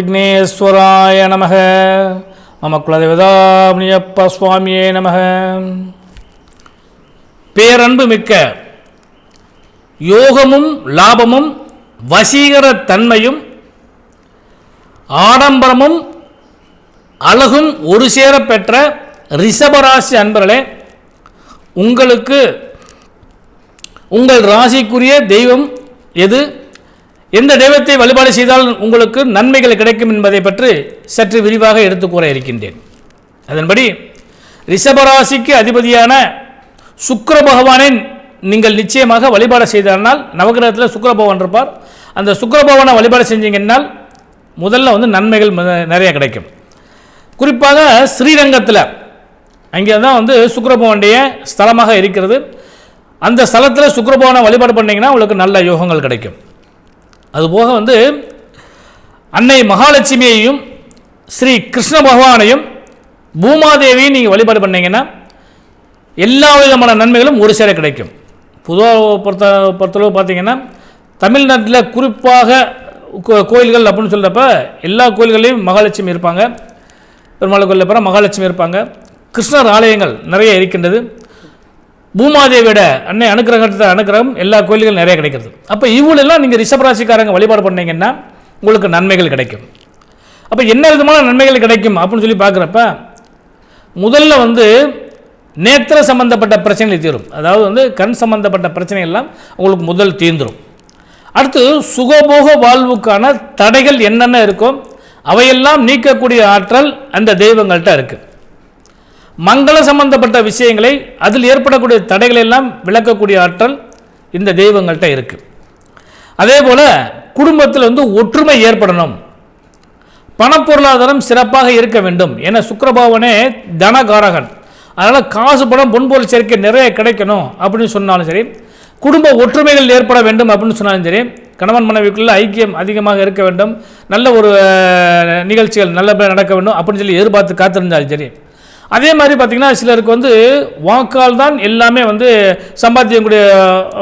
விக்னேஸ்வராய நமக. மம குலதேவதாமணியப்ப சுவாமியே நமக. பேரன்பு மிக்க யோகமும் லாபமும் வசீகர தன்மையும் ஆடம்பரமும் அழகும் ஒரு சேர பெற்ற ரிஷபராசி அன்பர்களே உங்களுக்கு உங்கள் ராசிக்குரிய தெய்வம் எது? எந்த தெய்வத்தை வழிபாடு செய்தால் உங்களுக்கு நன்மைகள் கிடைக்கும் என்பதை பற்றி சற்று விரிவாக எடுத்து கூற இருக்கின்றேன். அதன்படி ரிஷபராசிக்கு அதிபதியான சுக்கர பகவானின் நீங்கள் நிச்சயமாக வழிபாடு செய்தால் நவகிரகத்தில் சுக்கர பகவான் இருப்பார். அந்த சுக்கர பகவானை வழிபாடு செஞ்சீங்கன்னால் முதல்ல வந்து நன்மைகள் நிறைய கிடைக்கும். குறிப்பாக ஸ்ரீரங்கத்தில் அங்கே தான் வந்து சுக்கிரபவனுடைய ஸ்தலமாக இருக்கிறது. அந்த ஸ்தலத்தில் சுக்கிரபவனை வழிபாடு பண்ணிங்கன்னா உங்களுக்கு நல்ல யோகங்கள் கிடைக்கும். அதுபோக வந்து அன்னை மகாலட்சுமியையும் ஸ்ரீ கிருஷ்ண பகவானையும் பூமாதேவியும் நீங்கள் வழிபாடு பண்ணீங்கன்னா எல்லா விதமான நன்மைகளும் ஒரு சேர கிடைக்கும். பொதுவாக பொறுத்த பொறுத்தளவு பார்த்தீங்கன்னா தமிழ்நாட்டில் குறிப்பாக கோ- கோயில்கள் அப்படின்னு சொல்கிறப்ப எல்லா கோயில்களையும் மகாலட்சுமி இருப்பாங்க. பெருமாள் கோயிலில் பிற மகாலட்சுமி இருப்பாங்க. கிருஷ்ணர் ஆலயங்கள் நிறைய இருக்கின்றது. பூமாதேவியோட அன்னை அனுக்கிரகத்தை அனுக்கிரகம் எல்லா கோயில்களும் நிறைய கிடைக்கிறது. அப்போ இவ்வளெல்லாம் நீங்கள் ரிஷபராசிக்காரங்க வழிபாடு பண்ணீங்கன்னா உங்களுக்கு நன்மைகள் கிடைக்கும். அப்போ என்ன விதமான நன்மைகள் கிடைக்கும் அப்படின்னு சொல்லி பார்க்குறப்ப முதல்ல வந்து நேத்திர சம்பந்தப்பட்ட பிரச்சனைகள் தீரும். அதாவது வந்து கண் சம்பந்தப்பட்ட பிரச்சனை எல்லாம் உங்களுக்கு முதல் தீர்ந்துடும் அடுத்து சுகபோக வாழ்வுக்கான தடைகள் என்னென்ன இருக்கோ அவையெல்லாம் நீக்கக்கூடிய ஆற்றல் அந்த தெய்வங்கள்ட்ட இருக்குது மங்கள சம்பந்தப்பட்ட விஷயங்களை அதில் ஏற்படக்கூடிய தடைகளை எல்லாம் விளக்கக்கூடிய ஆற்றல் இந்த தெய்வங்கள்ட்ட இருக்குது அதே போல் குடும்பத்தில் வந்து ஒற்றுமை ஏற்படணும். பணப்பொருளாதாரம் சிறப்பாக இருக்க வேண்டும். என சுக்கரபாவனே தனகாரகன். அதனால் காசு பணம் பொன்பொருள் சேர்க்கை நிறைய கிடைக்கணும் அப்படின்னு சொன்னாலும் சரி குடும்ப ஒற்றுமைகள் ஏற்பட வேண்டும் அப்படின்னு சொன்னாலும் சரி கணவன் மனைவிக்குள்ள ஐக்கியம் அதிகமாக இருக்க வேண்டும். நல்ல ஒரு நிகழ்ச்சிகள் நல்லபடியாக நடக்க வேண்டும் அப்படின்னு சொல்லி எதிர்பார்த்து காத்திருந்தாலும் சரி அதே மாதிரி பார்த்திங்கன்னா சிலருக்கு வந்து வாக்கால் தான் எல்லாமே வந்து சம்பாதிக்கக்கூடிய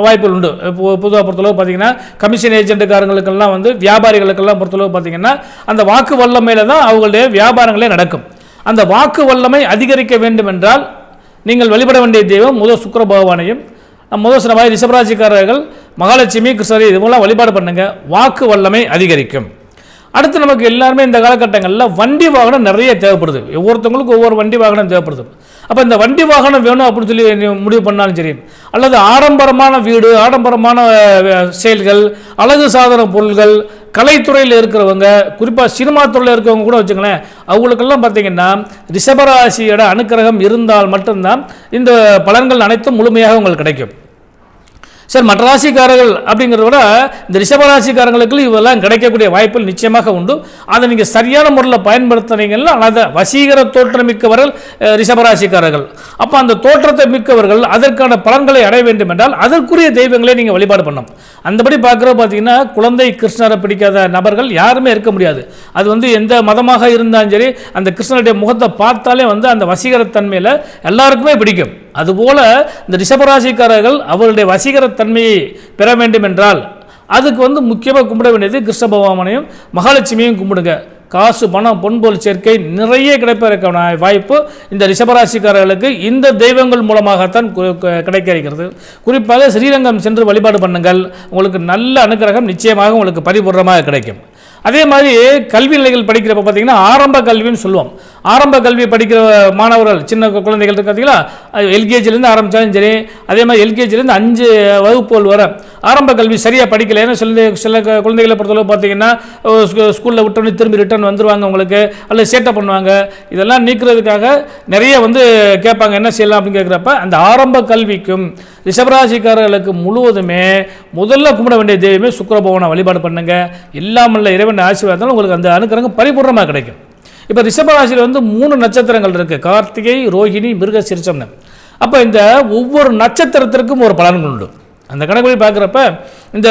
வாய்ப்புகள் உண்டு. இப்போ பொதுவாக பொறுத்தளவு பார்த்திங்கன்னா கமிஷன் ஏஜென்ட்டுக்காரங்களுக்கெல்லாம் வந்து வியாபாரிகளுக்கெல்லாம் பொறுத்தளவு பார்த்திங்கன்னா அந்த வாக்கு வல்லமையில் தான் அவங்களுடைய வியாபாரங்களே நடக்கும். அந்த வாக்கு வல்லமை அதிகரிக்க வேண்டும் என்றால் நீங்கள் வழிபட வேண்டிய தெய்வம் முதல் சுக்கிர பகவானையும் நம்ம முதல் சொன்ன மாதிரி ரிஷபராசிக்காரர்கள் மகாலட்சுமி கிருஷ்ணரி இதுவெல்லாம் வழிபாடு பண்ணுங்கள் வாக்கு வல்லமை அதிகரிக்கும். அடுத்து நமக்கு எல்லாருமே இந்த காலகட்டங்களில் வண்டி வாகனம் நிறைய தேவைப்படுது. ஒவ்வொருத்தவங்களுக்கும் ஒவ்வொரு வண்டி வாகனம் தேவைப்படுது. அப்போ இந்த வண்டி வாகனம் வேணும் அப்படின்னு சொல்லி முடிவு பண்ணாலும் சரி அல்லது ஆடம்பரமான வீடு ஆடம்பரமான செயல்கள் அழகு சாதன பொருள்கள் கலைத்துறையில் இருக்கிறவங்க குறிப்பாக சினிமா துறையில் இருக்கிறவங்க கூட வச்சுங்களேன் அவங்களுக்கெல்லாம் பார்த்தீங்கன்னா ரிஷபராசியோட அனுக்கிரகம் இருந்தால் மட்டும்தான் இந்த பலன்கள் அனைத்தும் முழுமையாக உங்களுக்கு கிடைக்கும். சார் மற்ற ராசிக்காரர்கள் அப்படிங்கிறத விட இந்த ரிஷபராசிக்காரங்களுக்கு இவெல்லாம் கிடைக்கக்கூடிய வாய்ப்புகள் நிச்சயமாக உண்டு. அதை நீங்கள் சரியான முறையில் பயன்படுத்துனீங்கன்னா அதை வசீகர தோற்றம் மிக்கவர்கள் ரிஷபராசிக்காரர்கள் அப்போ அந்த தோற்றத்தை மிக்கவர்கள் அதற்கான பலன்களை அடைய வேண்டும் என்றால் அதற்குரிய தெய்வங்களை நீங்கள் வழிபாடு பண்ணணும். அந்தபடி பார்க்குற பார்த்தீங்கன்னா குழந்தை கிருஷ்ணரை பிடிக்காத நபர்கள் யாருமே இருக்க முடியாது. அது வந்து எந்த மதமாக இருந்தாலும் சரி அந்த கிருஷ்ணருடைய முகத்தை பார்த்தாலே வந்து அந்த வசீகரத்தன்மையில் எல்லாருக்குமே பிடிக்கும். அதுபோல் இந்த ரிஷபராசிக்காரர்கள் அவருடைய வசீகரத்தன்மையை பெற வேண்டும் என்றால் அதுக்கு வந்து முக்கியமாக கும்பிட வேண்டியது கிருஷ்ண பகவானையும் மகாலட்சுமியும் கும்பிடுங்க. காசு பணம் பொன்பொருள் சேர்க்கை நிறைய கிடைப்பதற்கான வாய்ப்பு இந்த ரிஷபராசிக்காரர்களுக்கு இந்த தெய்வங்கள் மூலமாகத்தான் கிடைக்க இருக்கிறது. குறிப்பாக ஸ்ரீரங்கம் சென்று வழிபாடு பண்ணுங்கள். உங்களுக்கு நல்ல அனுக்கிரகம் நிச்சயமாக உங்களுக்கு பரிபூர்ணமாக கிடைக்கும். அதே மாதிரி கல்வி நிலைகள் படிக்கிறப்ப பார்த்தீங்கன்னா ஆரம்ப கல்வின்னு சொல்லுவோம். ஆரம்ப கல்வி படிக்கிற மாணவர்கள் சின்ன குழந்தைகள் பார்த்தீங்களா எல்கேஜிலேருந்து ஆரம்பித்தாலும் சரி அதே மாதிரி எல்கேஜிலேருந்து அஞ்சு வகுப்புகள் வர ஆரம்ப கல்வி சரியாக படிக்கல. ஏன்னா சில சில குழந்தைகளை பொறுத்தளவு பார்த்தீங்கன்னா ஸ்கூலில் விட்டோன்னே திரும்பி ரிட்டர்ன் வந்துருவாங்க உங்களுக்கு அல்லது சேட்டை பண்ணுவாங்க. இதெல்லாம் நீக்கிறதுக்காக நிறைய வந்து கேட்பாங்க என்ன செய்யலாம் அப்படின்னு கேட்குறப்ப அந்த ஆரம்ப கல்விக்கும் ரிஷபராசிக்காரர்களுக்கு முழுவதுமே முதல்ல கும்பிட வேண்டிய தெய்வமே சுக்கிரபவனை வழிபாடு பண்ணுங்க. இல்லாமல் இறைவன் ஆசீர்வாதத்தால் உங்களுக்கு அந்த அனுக்கிரகம் பரிபூர்ணமாக கிடைக்கும். இப்போ ரிஷபராசியில் வந்து மூணு நட்சத்திரங்கள் இருக்குது கார்த்திகை ரோஹிணி மிருக சிரிச்சம்னு அப்போ இந்த ஒவ்வொரு நட்சத்திரத்திற்கும் ஒரு பலன்கள் உண்டு. அந்த கணக்குப்படி பார்க்குறப்ப இந்த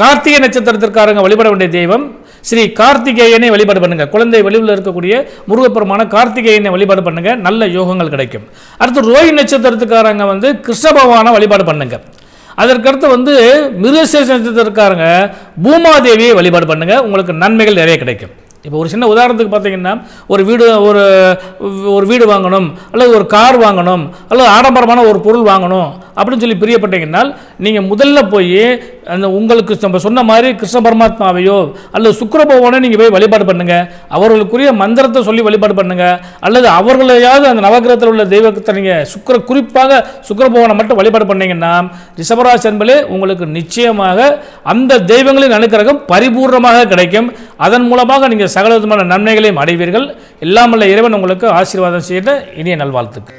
கார்த்திகை நட்சத்திரத்திற்காரங்க வழிபட வேண்டிய தெய்வம் ஸ்ரீ கார்த்திகேயனை வழிபாடு பண்ணுங்கள் குழந்தை வெளியில் இருக்கக்கூடிய முருகப்பெருமான கார்த்திகேயனை வழிபாடு பண்ணுங்கள் நல்ல யோகங்கள் கிடைக்கும். அடுத்து ரோஹி நட்சத்திரத்துக்காரங்க வந்து கிருஷ்ண பகவானை வழிபாடு பண்ணுங்கள் அதற்கடுத்து வந்து மிருகசேஷ நட்சத்திரக்காரங்க பூமாதேவியை வழிபாடு பண்ணுங்கள் உங்களுக்கு நன்மைகள் நிறைய கிடைக்கும். இப்போ ஒரு சின்ன உதாரணத்துக்கு பார்த்தீங்கன்னா ஒரு வீடு ஒரு ஒரு வீடு வாங்கணும் அல்லது ஒரு கார் வாங்கணும் அல்லது ஆடம்பரமான ஒரு பொருள் வாங்கணும் அப்படின்னு சொல்லி பிரியப்பட்டீங்கன்னா நீங்கள் முதல்ல போய் அந்த உங்களுக்கு நம்ம சொன்ன மாதிரி கிருஷ்ண பரமாத்மாவையோ அல்லது சுக்கரபவனை நீங்கள் போய் வழிபாடு பண்ணுங்கள் அவர்களுக்குரிய மந்திரத்தை சொல்லி வழிபாடு பண்ணுங்கள் அல்லது அவர்களையாவது அந்த நவகிரகத்தில் உள்ள தெய்வத்தை நீங்கள் சுக்கர குறிப்பாக சுக்கரபவனை மட்டும் வழிபாடு பண்ணீங்கன்னா ரிஷபராசி என்பதே உங்களுக்கு நிச்சயமாக அந்த தெய்வங்களின் அனுக்கிரகம் பரிபூர்ணமாக கிடைக்கும். அதன் மூலமாக நீங்கள் சகல விதமான நன்மைகளையும் அடைவீர்கள். இல்லாமல் இறைவன் உங்களுக்கு ஆசீர்வாதம் செய்த இனிய நல்வாழ்த்துக்கள்.